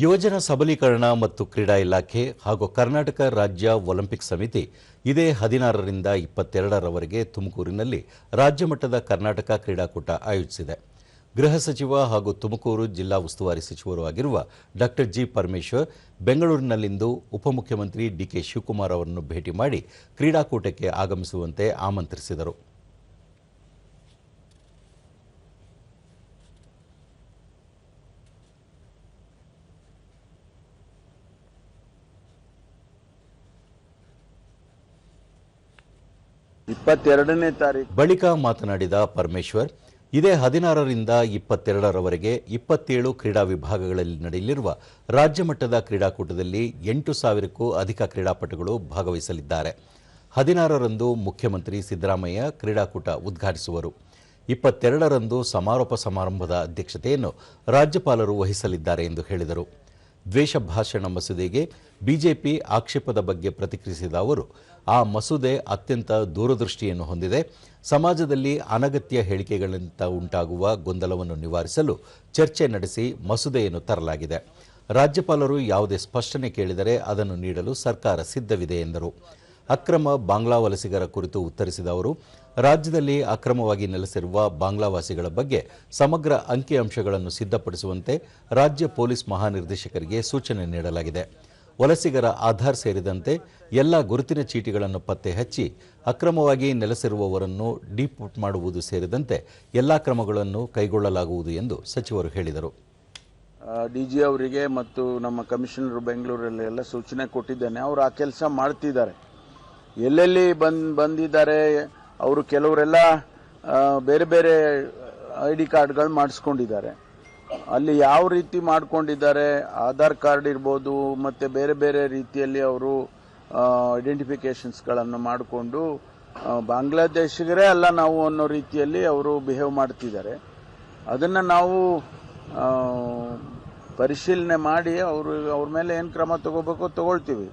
ಯುವಜನ ಸಬಲೀಕರಣ ಮತ್ತು ಕ್ರೀಡಾ ಇಲಾಖೆ ಹಾಗೂ ಕರ್ನಾಟಕ ರಾಜ್ಯ ಒಲಿಂಪಿಕ್ ಸಮಿತಿ ಇದೇ ಹದಿನಾರರಿಂದ ಇಪ್ಪತ್ತೆರಡರವರೆಗೆ ತುಮಕೂರಿನಲ್ಲಿ ರಾಜ್ಯ ಮಟ್ಟದ ಕರ್ನಾಟಕ ಕ್ರೀಡಾಕೂಟ ಆಯೋಜಿಸಿದೆ. ಗೃಹ ಸಚಿವ ಹಾಗೂ ತುಮಕೂರು ಜಿಲ್ಲಾ ಉಸ್ತುವಾರಿ ಸಚಿವರೂ ಆಗಿರುವ ಡಾಕ್ಟರ್ ಜಿ ಪರಮೇಶ್ವರ್ ಬೆಂಗಳೂರಿನಲ್ಲಿಂದು ಉಪಮುಖ್ಯಮಂತ್ರಿ ಡಿಕೆ ಶಿವಕುಮಾರ್ ಅವರನ್ನು ಭೇಟಿ ಮಾಡಿ ಕ್ರೀಡಾಕೂಟಕ್ಕೆ ಆಗಮಿಸುವಂತೆ ಆಮಂತ್ರಿಸಿದರು. ಇಪ್ಪತ್ತೆರಡನೇ ತಾರೀಕು ಬಳಿಕ ಮಾತನಾಡಿದ ಪರಮೇಶ್ವರ್, ಇದೇ ಹದಿನಾರರಿಂದ ಇಪ್ಪತ್ತೆರಡರವರೆಗೆ ಇಪ್ಪತ್ತೇಳು ಕ್ರೀಡಾ ವಿಭಾಗಗಳಲ್ಲಿ ನಡೆಯಲಿರುವ ರಾಜ್ಯ ಮಟ್ಟದ ಕ್ರೀಡಾಕೂಟದಲ್ಲಿ ಎಂಟು ಸಾವಿರಕ್ಕೂ ಅಧಿಕ ಕ್ರೀಡಾಪಟುಗಳು ಭಾಗವಹಿಸಲಿದ್ದಾರೆ. ಹದಿನಾರರಂದು ಮುಖ್ಯಮಂತ್ರಿ ಸಿದ್ದರಾಮಯ್ಯ ಕ್ರೀಡಾಕೂಟ ಉದ್ಘಾಟಿಸುವರು. ಇಪ್ಪತ್ತೆರಡರಂದು ಸಮಾರೋಪ ಸಮಾರಂಭದ ಅಧ್ಯಕ್ಷತೆಯನ್ನು ರಾಜ್ಯಪಾಲರು ವಹಿಸಲಿದ್ದಾರೆ ಎಂದು ಹೇಳಿದರು. ದ್ವೇಷ ಭಾಷಣ ಮಸೂದೆಗೆ ಬಿಜೆಪಿ ಆಕ್ಷೇಪದ ಬಗ್ಗೆ ಪ್ರತಿಕ್ರಿಯಿಸಿದ ಅವರು, ಆ ಮಸೂದೆ ಅತ್ಯಂತ ದೂರದೃಷ್ಟಿಯನ್ನು ಹೊಂದಿದೆ. ಸಮಾಜದಲ್ಲಿ ಅನಗತ್ಯ ಹೇಳಿಕೆಗಳಿಂದ ಉಂಟಾಗುವ ಗೊಂದಲವನ್ನು ನಿವಾರಿಸಲು ಚರ್ಚೆ ನಡೆಸಿ ಮಸೂದೆಯನ್ನು ತರಲಾಗಿದೆ. ರಾಜ್ಯಪಾಲರು ಯಾವುದೇ ಸ್ಪಷ್ಟನೆ ಕೇಳಿದರೆ ಅದನ್ನು ನೀಡಲು ಸರ್ಕಾರ ಸಿದ್ಧವಿದೆ ಎಂದರು. ಅಕ್ರಮ ಬಾಂಗ್ಲಾ ವಲಸಿಗರ ಕುರಿತು ಉತ್ತರಿಸಿದ ಅವರು, ರಾಜ್ಯದಲ್ಲಿ ಅಕ್ರಮವಾಗಿ ನೆಲೆಸಿರುವ ಬಾಂಗ್ಲಾವಾಸಿಗಳ ಬಗ್ಗೆ ಸಮಗ್ರ ಅಂಕಿಅಂಶಗಳನ್ನು ಸಿದ್ಧಪಡಿಸುವಂತೆ ರಾಜ್ಯ ಪೊಲೀಸ್ ಮಹಾನಿರ್ದೇಶಕರಿಗೆ ಸೂಚನೆ ನೀಡಲಾಗಿದೆ. ವಲಸಿಗರ ಆಧಾರ್ ಸೇರಿದಂತೆ ಎಲ್ಲ ಗುರುತಿನ ಚೀಟಿಗಳನ್ನು ಪತ್ತೆ ಹಚ್ಚಿ ಅಕ್ರಮವಾಗಿ ನೆಲೆಸಿರುವವರನ್ನು ಡಿಪೋರ್ಟ್ ಮಾಡುವುದು ಸೇರಿದಂತೆ ಎಲ್ಲ ಕ್ರಮಗಳನ್ನು ಕೈಗೊಳ್ಳಲಾಗುವುದು ಎಂದು ಸಚಿವರು ಹೇಳಿದರು. ಡಿ ಜಿ ಅವರಿಗೆ ಮತ್ತು ನಮ್ಮ ಕಮಿಷನರ್ ಬೆಂಗಳೂರಲ್ಲಿ ಎಲ್ಲ ಸೂಚನೆ ಕೊಟ್ಟಿದ್ದೇನೆ. ಅವರು ಆ ಕೆಲಸ ಮಾಡ್ತಿದ್ದಾರೆ. ಎಲ್ಲೆಲ್ಲಿ ಬಂದ್ ಬಂದಿದ್ದಾರೆ, ಅವರು ಕೆಲವರೆಲ್ಲ ಬೇರೆ ಬೇರೆ ಐ ಡಿ ಕಾರ್ಡ್ಗಳು ಮಾಡಿಸ್ಕೊಂಡಿದ್ದಾರೆ. ಅಲ್ಲಿ ಯಾವ ರೀತಿ ಮಾಡ್ಕೊಂಡಿದ್ದಾರೆ, ಆಧಾರ್ ಕಾರ್ಡ್ ಇರ್ಬೋದು, ಮತ್ತು ಬೇರೆ ಬೇರೆ ರೀತಿಯಲ್ಲಿ ಅವರು ಐಡೆಂಟಿಫಿಕೇಷನ್ಸ್ಗಳನ್ನು ಮಾಡಿಕೊಂಡು ಬಾಂಗ್ಲಾದೇಶಿಗರೇ ಅಲ್ಲ ನಾವು ಅನ್ನೋ ರೀತಿಯಲ್ಲಿ ಅವರು ಬಿಹೇವ್ ಮಾಡ್ತಿದ್ದಾರೆ. ಅದನ್ನು ನಾವು ಪರಿಶೀಲನೆ ಮಾಡಿ, ಅವರು, ಅವ್ರ ಮೇಲೆ ಏನು ಕ್ರಮ ತಗೋಬೇಕೋ ತಗೊಳ್ತೀವಿ.